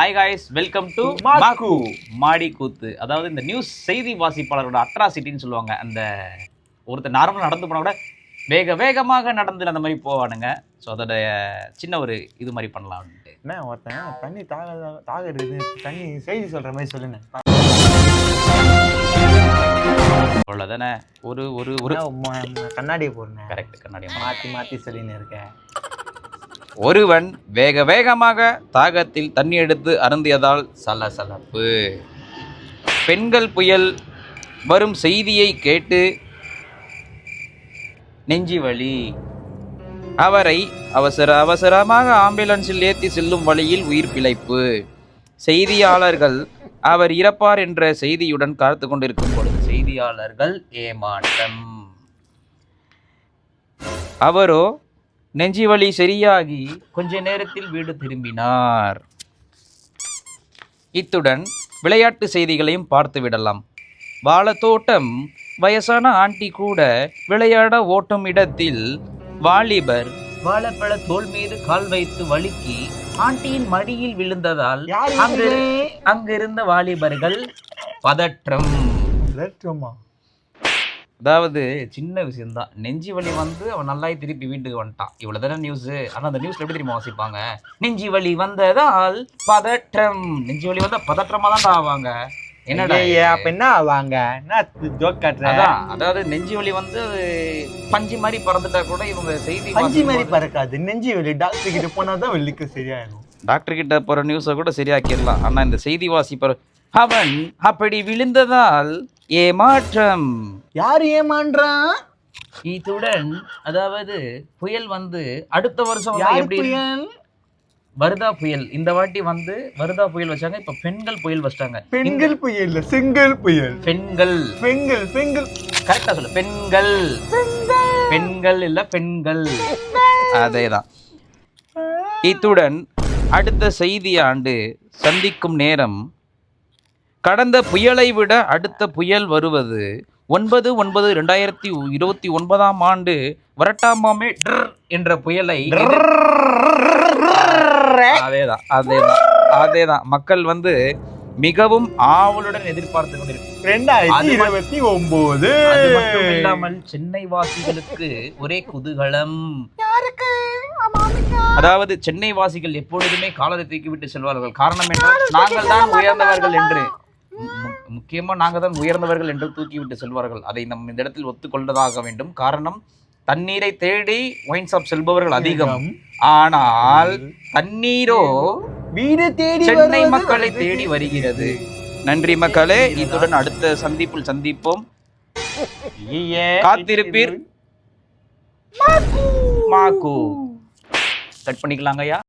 Hi guys welcome to மாக்கு. மாடி கூத்து அதாவது இந்த நியூஸ் செய்தி வாசிப்பாளரோட அட்ராசிட்டின்னு சொல்லுவாங்க. அந்த ஒருத்தர் நார்மலாக நடந்து போனா கூட வேக வேகமாக நடந்து அந்த மாதிரி போவானுங்க. ஸோ அதோட சின்ன ஒரு இது மாதிரி பண்ணலாம்ட்டு என்ன ஒருத்தன்? தண்ணி தாக தாக இருக்குது. தண்ணி செய்தி சொல்ற மாதிரி சொல்லுங்க. அவ்வளோதானே ஒரு ஒரு ஒரு கண்ணாடியை போடுங்க கரெக்ட் கண்ணாடி மாத்தி மாத்தி சொல்லின்னு இருக்கேன். ஒருவன் வேக வேகமாக தாகத்தில் தண்ணி எடுத்து அருந்தியதால் சலசலப்பு. பெண்கள் புயல் வரும் செய்தியை கேட்டு நெஞ்சி வலி அவரை அவசர அவசரமாக ஆம்புலன்ஸில் ஏற்றி செல்லும் வழியில் உயிர் பிழைப்பு. செய்தியாளர்கள் அவர் இறப்பார் என்ற செய்தியுடன் காத்து கொண்டிருக்கும் பொழுது செய்தியாளர்கள் ஏமாற்றம். அவரோ நெஞ்சி வலி சரியாகி கொஞ்ச நேரத்தில் வீடு திரும்பினார். இத்துடன் விளையாட்டு செய்திகளையும் பார்த்து விடலாம். வாழைத்தோட்டம் வயசான ஆண்டி கூட விளையாட ஓட்டும் இடத்தில் வாலிபர் வாழைப்பழ தோல் மீது கால் வைத்து வழுக்கி ஆண்டியின் மடியில் விழுந்ததால் அங்கிருந்த வாலிபர்கள் பதற்றம். லட்சமா அதாவது சின்ன விஷயம்தான். நெஞ்சி வலி வந்து அவன் நல்லா திருப்பி வீட்டுக்கு வந்துட்டான். இவ்வளவு தானே நியூஸ் ஆனா அந்த நியூஸ்ல எப்படி தெரியுமா வாசிப்பாங்க? நெஞ்சி வலி வந்ததால் பதற்றம். நெஞ்சி வலி வந்தா பதற்றமா தான் ஆவாங்க. என்னடா? அப்ப என்ன ஆவாங்க? என்ன ஜோக் அதான் அதாவது நெஞ்சி வலி வந்து பஞ்சு மாதிரி பறந்துட்டா கூட இவங்க செய்தி பஞ்சு மாதிரி பறக்காது. நெஞ்சு வெளி டாக்டர் கிட்ட போனாதான் வெள்ளிக்கு சரியாயிடும் டாக்டர் கிட்ட போற நியூஸை கூட சரியாக்கிடலாம். ஆனா இந்த செய்தி வாசிப்பர் அவன் அப்படி விழுந்ததால் ஏமாற்றம். யார் ஏமான்றான் இத்துடன் அதாவது புயல் வந்து அடுத்த வருஷம் வந்து யார் எப்படி புயல்? வருதா புயல். இந்த வாட்டி வந்து வருதா புயல் வச்சாங்க. இப்ப பெண்கள் புயல் வச்சிட்டாங்க. பெண்கள் புயல் இல்ல செங்கல் புயல். பெண்கள். பெண்கள் பெண்கள் கரெக்டா சொல்லு. பெண்கள். பெண்கள். இல்ல பெண்கள். அதேதான். இத்துடன் அடுத்த செய்தி ஆண்டு சந்திக்கும் நேரம் கடந்த புயலை விட அடுத்த புயல் வருவது ஒன்பது ஒன்பது ரெண்டாயிரத்தி இருபத்தி ஒன்பதாம் ஆண்டு வரட்டாமாமே ட்ர் என்ற புயலை அதேதான் அதேதான் அதேதான். மக்கள் வந்து மிகவும் ஆவலுடன் எதிர்பார்த்து ரெண்டாயிரத்தி இருபத்தி ஒன்பது அது மட்டும் இல்லாமல் சென்னை வாசிகளுக்கு ஒரே குதூகலம். அதாவது சென்னை வாசிகள் எப்பொழுதுமே காலரை தூக்கி விட்டு செல்வார்கள். காரணம் என்றால் நாங்கள் தான் உயர்ந்தவர்கள் என்று. மு- மு- முக்கியமா நாங்கள் தான் உயர்ந்தவர்கள் என்று தூக்கி விட்டு செல்வார்கள். அதை நம் இந்த இடத்தில் ஒத்துக்கொண்டதாக வேண்டும். காரணம் தண்ணீரை தேடி ஒயின் ஷாப் செல்பவர்கள் அதிகம். ஆனால் தண்ணீரோ வீடு தேடி சென்னை மக்களை. தேடி வருகிறது. நன்றி மக்களே. இத்துடன் அடுத்த சந்திப்பில் சந்திப்போம். காத்திருப்பீர். மாக்கு. கட் பண்ணிக்கலாங்க ஐயா